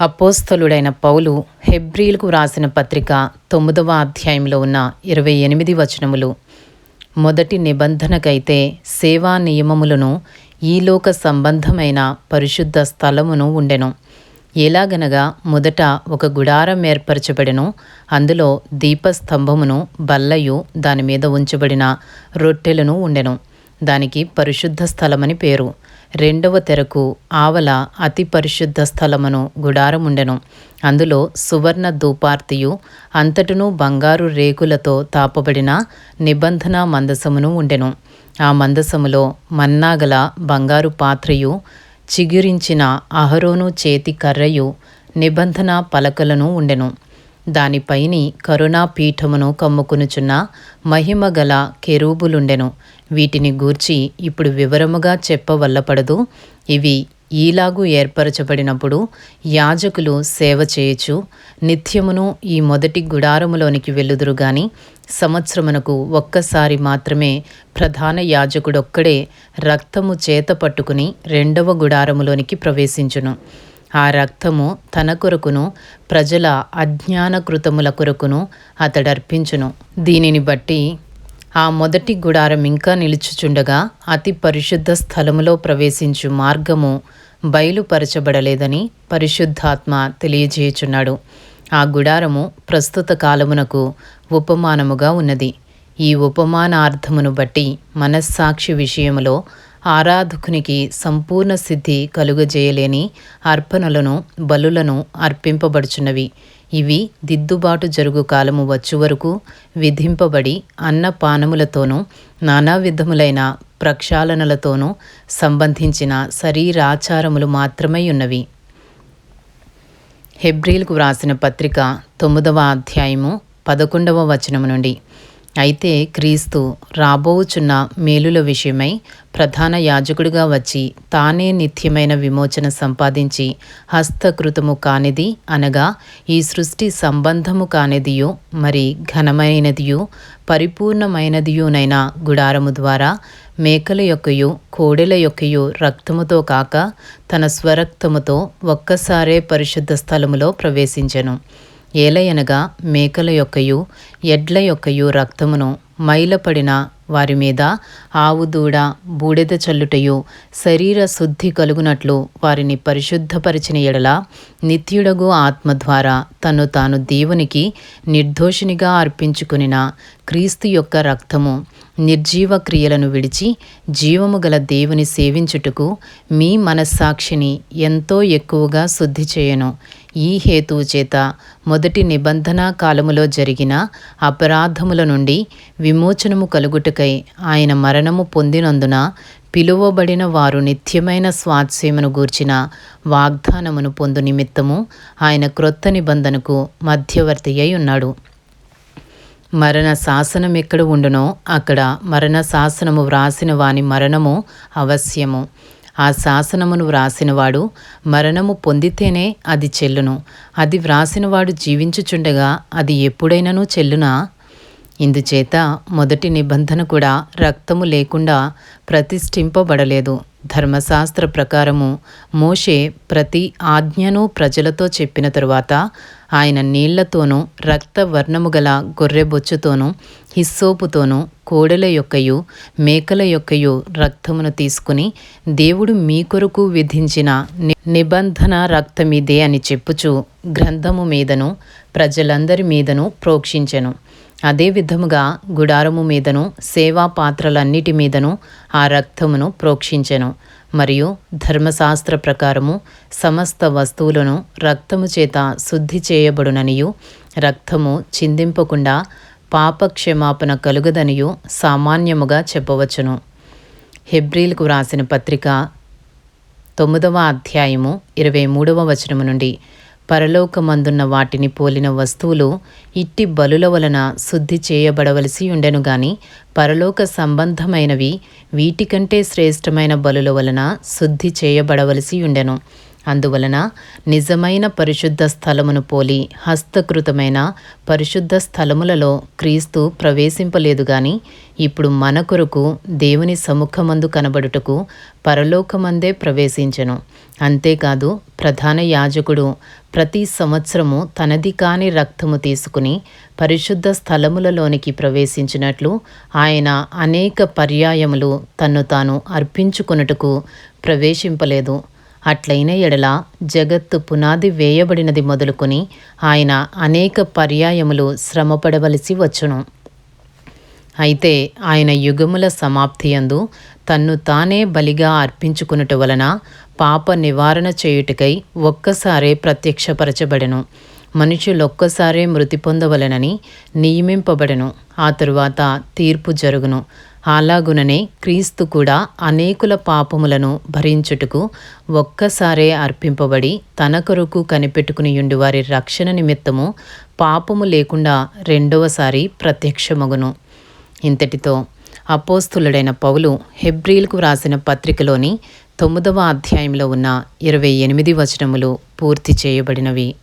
అపోస్తలుడైన పౌలు హెబ్రిల్కు వ్రాసిన పత్రిక తొమ్మిదవ అధ్యాయంలో ఉన్న ఇరవై ఎనిమిది వచనములు. మొదటి నిబంధనకైతే సేవా నియమములను ఈలోక సంబంధమైన పరిశుద్ధ స్థలమును ఉండెను. ఎలాగనగా మొదట ఒక గుడారం ఏర్పరచబడెను అందులో దీపస్తంభమును బల్లయు దాని మీద ఉంచబడిన రొట్టెలను ఉండెను. దానికి పరిశుద్ధ స్థలమని పేరు. రెండవ తెరకు ఆవల అతి పరిశుద్ధ స్థలమును గుడారముండెను. అందులో సువర్ణ ధూపార్తియు అంతటును బంగారు రేకులతో తాపబడిన నిబంధన మందసమును ఉండెను. ఆ మందసములో మన్నాగల బంగారు పాత్రయు చిగురించిన అహరోను చేతి కర్రయు నిబంధన పలకలను ఉండెను. దానిపైని కరుణాపీఠమును కమ్ముకునుచున్న మహిమగల కెరూబులుండెను. వీటిని గూర్చి ఇప్పుడు వివరముగా చెప్పవల్లపడదు. ఇవి ఈలాగు ఏర్పరచబడినప్పుడు యాజకులు సేవ చేయొచ్చు నిత్యమును ఈ మొదటి గుడారములోనికి వెళ్ళుదురు గాని సంవత్సరమునకు ఒక్కసారి మాత్రమే ప్రధాన యాజకుడొక్కడే రక్తము చేత పట్టుకుని రెండవ గుడారములోనికి ప్రవేశించును. ఆ రక్తము తన కొరకును ప్రజల అజ్ఞానకృతముల కొరకును అతడర్పించును దీనిని బట్టి ఆ మొదటి గుడారం ఇంకా నిలుచుచుండగా అతి పరిశుద్ధ స్థలములో ప్రవేశించు మార్గము బయలుపరచబడలేదని పరిశుద్ధాత్మ తెలియజేయుచున్నాడు. ఆ గుడారము ప్రస్తుత కాలమునకు ఉపమానముగా ఉన్నది. ఈ ఉపమానార్థమును బట్టి మనస్సాక్షి విషయములో ఆరాధకునికి సంపూర్ణ సిద్ధి కలుగజేయలేని అర్పణలను బలులను అర్పింపబడుచున్నవి. ఇవి దిద్దుబాటు జరుగు కాలము వచ్చు వరకు విధింపబడి అన్నపానములతోనూ నానా విధములైన ప్రక్షాళనలతోనూ సంబంధించిన శరీరాచారములు మాత్రమై ఉన్నవి. హెబ్రిల్కు వ్రాసిన పత్రిక తొమ్మిదవ అధ్యాయము పదకొండవ వచనము నుండి. అయితే క్రీస్తు రాబోవుచున్న మేలుల విషయమై ప్రధాన యాజకుడిగా వచ్చి తానే నిత్యమైన విమోచన సంపాదించి హస్తకృతము కానిది అనగా ఈ సృష్టి సంబంధము కానిదియో మరి ఘనమైనదియో పరిపూర్ణమైనదియునైన గుడారము ద్వారా మేకల యొక్కయు కోడెల యొక్కయు రక్తముతో కాక తన స్వరక్తముతో ఒక్కసారే పరిశుద్ధ స్థలములో ప్రవేశించెను. ఏలయనగా మేకల యొక్కయు ఎడ్ల యొక్కయు రక్తమును మైలపడిన వారి మీద ఆవు దూడ బూడిద చల్లుటయు శరీర శుద్ధి కలుగునట్లు వారిని పరిశుద్ధపరిచిన ఎడల నిత్యుడగు ఆత్మ ద్వారా తను తాను దేవునికి నిర్దోషినిగా అర్పించుకునిన క్రీస్తు యొక్క రక్తము నిర్జీవ క్రియలను విడిచి జీవము గల దేవుని సేవించుటకు మీ మనస్సాక్షిని ఎంతో ఎక్కువగా శుద్ధి చేయను. ఈ హేతువు చేత మొదటి నిబంధన కాలములో జరిగిన అపరాధముల నుండి విమోచనము కలుగుటకై ఆయన మరణము పొందినందున పిలువబడిన వారు నిత్యమైన స్వాత్స్యమును గూర్చిన వాగ్దానమును పొందు నిమిత్తము ఆయన క్రొత్త నిబంధనకు మధ్యవర్తి అయి ఉన్నాడు. మరణ శాసనం ఎక్కడ ఉండునో అక్కడ మరణ శాసనము వ్రాసిన వాని మరణము అవశ్యము. ఆ శాసనమును వ్రాసినవాడు మరణము పొందితేనే అది చెల్లును. అది వ్రాసినవాడు జీవించుచుండగా అది ఎప్పుడైనను చెల్లునా? ఇందుచేత మొదటి నిబంధన కూడా రక్తము లేకుండా ప్రతిష్ఠింపబడలేదు. ధర్మశాస్త్ర ప్రకారము మోషే ప్రతి ఆజ్ఞను ప్రజలతో చెప్పిన తరువాత ఆయన నీళ్ళతోనూ రక్తవర్ణము గల గొర్రెబొచ్చుతోనూ హిస్సోపుతోనూ కోడెల యొక్కయు మేకల యొక్కయు రక్తమును తీసుకుని దేవుడు మీ కొరకు విధించిన నిబంధన రక్తమిదే అని చెప్పుచు గ్రంథము మీదను ప్రజలందరి మీదను ప్రోక్షించెను. అదే విధముగా గుడారము మీదను సేవా పాత్రలన్నిటి మీదను ఆ రక్తమును ప్రోక్షించెను. మరియు ధర్మశాస్త్ర ప్రకారము సమస్త వస్తువులను రక్తము చేత శుద్ధి చేయబడుననియు రక్తము చిందింపకుండా పాపక్షమాపణ కలుగదనియు సామాన్యముగా చెప్పవచ్చును. హెబ్రిల్కు వ్రాసిన పత్రిక తొమ్మిదవ అధ్యాయము ఇరవై మూడవ వచనము నుండి పరలోకమందున్న వాటిని పోలిన వస్తువులు ఇట్టి బలుల వలన శుద్ధి చేయబడవలసి ఉండెను గాని పరలోక సంబంధమైనవి వీటికంటే శ్రేష్టమైన బలుల వలన శుద్ధి చేయబడవలసి ఉండెను. అందువలన నిజమైన పరిశుద్ధ స్థలమును పోలి హస్తకృతమైన పరిశుద్ధ స్థలములలో క్రీస్తు ప్రవేశింపలేదు గాని ఇప్పుడు మన కొరకు దేవుని సముఖమందు కనబడుటకు పరలోకమందే ప్రవేశించెను. అంతేకాదు ప్రధాన యాజకుడు ప్రతి సంవత్సరము తనది కాని రక్తము తీసుకుని పరిశుద్ధ స్థలములలోనికి ప్రవేశించినట్లు ఆయన అనేక పర్యాయములు తన్ను తాను అర్పించుకున్నట్టుకు ప్రవేశింపలేదు. అట్లైన ఎడల జగత్తు పునాది వేయబడినది మొదలుకొని ఆయన అనేక పర్యాయములు శ్రమపడవలసి వచ్చును. అయితే ఆయన యుగముల సమాప్తియందు తన్ను తానే బలిగా అర్పించుకునుట వలన పాప నివారణ చేయుటకై ఒక్కసారే ప్రత్యక్షపరచబడెను. మనుషులొక్కసారే మృతి పొందవలనని నియమింపబడెను. ఆ తరువాత తీర్పు జరుగును. అలాగుననే క్రీస్తు కూడా అనేకుల పాపములను భరించుటకు ఒక్కసారే అర్పింపబడి తన కొరకు కనిపెట్టుకునియుండి వారి రక్షణ నిమిత్తము పాపము లేకుండా రెండవసారి ప్రత్యక్షమగును. ఇంతటితో అపోస్తులుడైన పౌలు హెబ్రిల్కు వ్రాసిన పత్రికలోని తొమ్మిదవ అధ్యాయంలో ఉన్న ఇరవై ఎనిమిది వచనములు పూర్తి చేయబడినవి.